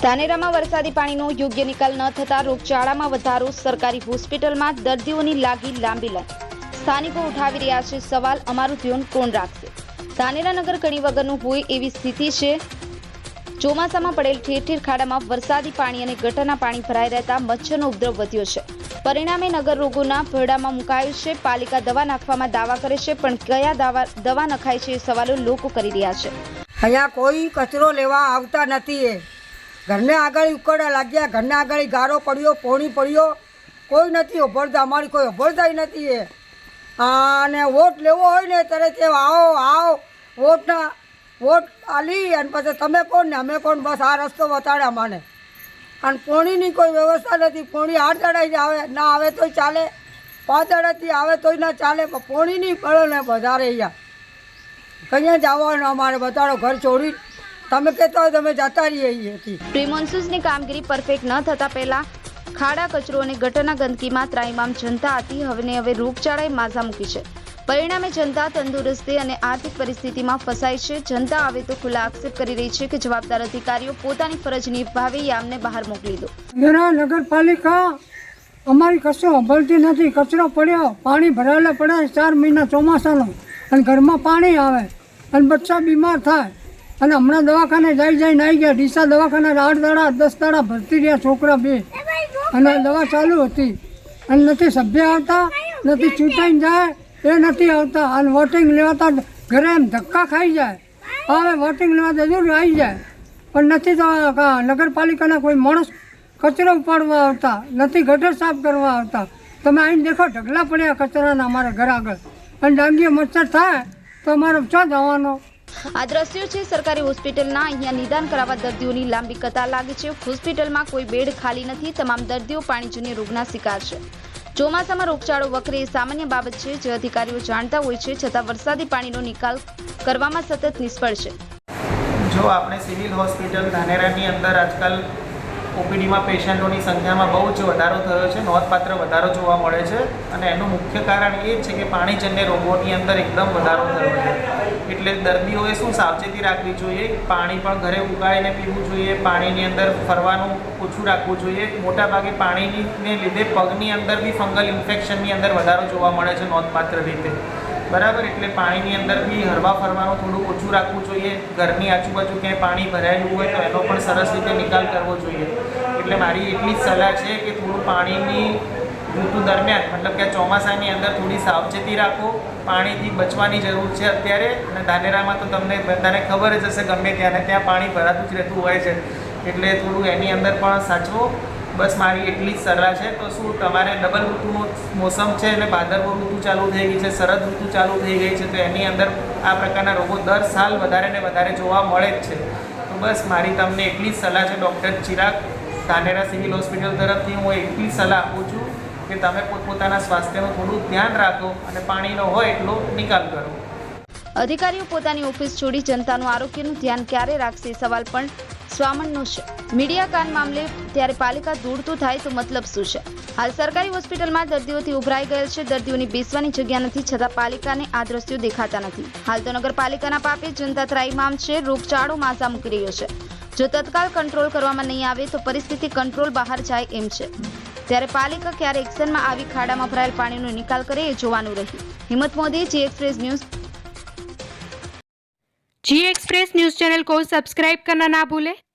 ધાનેરામાં વરસાદી પાણીનો યોગ્ય નિકાલ ન થતા રોગચાળામાં વધારો સરકારી હોસ્પિટલમાં દર્દીઓની લાગી લાંબી લાઈન સ્થાનિકો ઉઠાવી રહ્યા છે સવાલ, અમારું ધ્યાન કોણ રાખશે? ધાનેરા નગર કણી વગરનું હોય એવી સ્થિતિ છે. ચોમાસામાં પડેલ ઠેર ઠેર ખાડામાં વરસાદી પાણી અને ગટરના પાણી ભરાઈ રહેતા મચ્છરનો ઉપદ્રવ વધ્યો છે. પરિણામે નગર રોગોના ભરડામાં મુકાયું છે. પાલિકા દવા નાખવામાં દાવા કરે છે, પણ કયા દાવા, દવા નખાય છે એ સવાલો લોકો કરી રહ્યા છે. અહીંયા કોઈ કચરો લેવા આવતા નથી ઘરને આગળ ઉકળવા લાગ્યા. ઘરને આગળ ગારો પડ્યો, પોણી પડ્યો. કોઈ નથી ઉભરતા, અમારી કોઈ ઉભરતા નથી એ. અને વોટ લેવો હોય ને ત્યારે તે આવો આવો, વોટના, વોટ આલી અને પછી તમે કોણ ને? અમે કોણ? બસ આ રસ્તો બતાડે અમાને અને પોણીની કોઈ વ્યવસ્થા નથી. પોણી આઠ દડાઈ જ આવે, ના આવે તોય ચાલે. પાંચ દડાથી આવે તોય ના ચાલે, પણ પોણીની પડે ને વધારે અહીંયા. કઅહીંયા જવાનું અમારે બતાડો ઘર છોડી તમે કહેતા હોય તમે જતા રહીએ અહીંયાથી. પ્રી મોન્સૂન્સની કામગીરી પરફેક્ટ ન થતા પહેલા ખાડા કચરો અને ગટરના ગંદકીમાં ત્રાઇમામ જનતા હતી હવે ને હવે રોગચાળાએ માઝા મૂકી છે. પરિણામે જનતા તંદુરસ્તી અને આર્થિક પરિસ્થિતિમાં ફસાય છે. જનતા હવે તો ખુલ્લા આક્ષેપ કરી રહી છે કે જવાબદાર અધિકારીઓ પોતાની ફરજ નિભાવી યામને બહાર મોકલી દો. નગરપાલિકા અમારી કશું અભલતી નથી. કચરો પડ્યો પાણી ભરાયેલા પડે ચાર મહિના ચોમાસાનો. અને ઘરમાં પાણી આવે અને બચ્ચા બીમાર થાય. અને હમણાં દવાખાને જઈ જઈને આવી ગયા. ડીસા દવાખાને આઠ દાડા, દસ દાડા ભરતી રહ્યા છોકરા બે. અને દવા ચાલુ હતી. અને નથી સભ્ય આવતા, નથી ચૂંટાઈને જાય, એ નથી આવતા. અને વોટિંગ લેવાતા ઘરે એમ ધક્કા ખાઈ જાય. હવે વોટિંગ લેવા જરૂર આવી જાય. પણ નથી તો નગરપાલિકાના કોઈ માણસ કચરો ઉપાડવા આવતા, નથી ગટર સાફ કરવા આવતા. તમે આવીને દેખો, ઢગલા પડ્યા કચરાના અમારા ઘર આગળ. અને ડાંગીએ મચ્છર થાય, તો અમારે ક્યાં જવાનો? આ દ્રશ્યો છે સરકારી હોસ્પિટલના. અહીંયા નિદાન કરાવવા દર્દીઓની લાંબી કતાર લાગી છે. હોસ્પિટલમાં કોઈ બેડ ખાલી નથી. તમામ દર્દીઓ પાણીજન્ય રોગના શિકાર છે. ચોમાસામાં રોગચાળો વકરે એ સામાન્ય બાબત છે જે અધિકારીઓ જાણતા હોય છે. છતાં વરસાદી પાણીનો નિકાલ કરવામાં સતત નિષ્ફળ છે. જો આપણે સિવિલ હોસ્પિટલ ધાનેરાની અંદર આજકાલ ઓપીડીમાં પેશન્ટોની સંખ્યામાં બહુ જ વધારો થયો છે, નોંધપાત્ર વધારો જોવા મળે છે અને એનું મુખ્ય કારણ એ છે કે પાણીજન્ય રોગોની અંદર એકદમ વધારો થયો છે. એટલે દર્દીઓએ શું સાવચેતી રાખવી જોઈએ? પાણી પણ ઘરે ઉગાડીને પીવું જોઈએ, પાણીની અંદર ફરવાનું ઓછું રાખવું જોઈએ. મોટાભાગે પાણીને લીધે પગની અંદર બી ફંગલ ઇન્ફેક્શનની અંદર વધારો જોવા મળે છે નોંધપાત્ર રીતે. બરાબર? એટલે પાણીની અંદર બી હરવા ફરવાનું થોડું ઓછું રાખવું જોઈએ. ઘરની આજુબાજુ ક્યાંય પાણી ભરાયેલું હોય તો એનો પણ સરસ રીતે નિકાલ કરવો જોઈએ. એટલે મારી એટલી જ સલાહ છે કે થોડું પાણીની ઋતુ દરમિયાન, મતલબ કે ચોમાસાની અંદર થોડી સાવચેતી રાખો. પાણીથી બચવાની જરૂર છે અત્યારે અને ધાનેરામાં તો તમને બધાને ખબર જ હશે ગમે ત્યાં ને ત્યાં પાણી ભરાતું જ રહેતું હોય છે. એટલે થોડું એની અંદર પણ સાચવો. બસ મારી એટલી જ સલાહ છે. તો શું, તમારે ડબલ ઋતુનો મોસમ છે અને ભાદરવો ઋતુ ચાલુ થઈ ગઈ છે શરદ ઋતુ ચાલુ થઈ ગઈ છે, તો એની અંદર આ પ્રકારના રોગો દર સાલ વધારે ને વધારે જોવા મળે જ છે. તો બસ મારી તમને એટલી જ સલાહ છે, doctor Chirag Dhanera civil hospital તરફથી હું એટલી સલાહ આપું છું કે તમે પોતપોતાના સ્વાસ્થ્યનું થોડું ધ્યાન રાખો અને પાણીનો હોય એટલો નિકાલ કરો. અધિકારીઓ પોતાની ઓફિસ છોડી જનતાનું આરોગ્યનું ધ્યાન ક્યારે રાખશે? સવાલ પણ સ્વામણનું છે. મીડિયા કાન મામલે ત્યારે પાલિકા દૂડતું થાય તો મતલબ શું છે? હાલ સરકારી હોસ્પિટલમાં દર્દીઓથી ઉભરાઈ ગયેલ છે. દર્દીઓની બેસવાની જગ્યા નથી, છતાં પાલિકાને આ દ્રશ્યો દેખાતા નથી. હાલ તો નગરપાલિકાના પાપે જનતા ત્રાઈમામ છે. રોગચાળો માસા મૂકી રહ્યો છે. જો તત્કાલ કંટ્રોલ કરવામાં નહીં આવે તો પરિસ્થિતિ કંટ્રોલ બહાર જાય એમ છે. ત્યારે પાલિકા ક્યારે એક્શનમાં આવી ખાડામાં ભરાયેલ પાણીનો નિકાલ કરે એ જોવાનું રહ્યું. Himmat Modi, G Express News. G Express News channel કો સબસ્ક્રાઇબ કરના ના ભૂલે.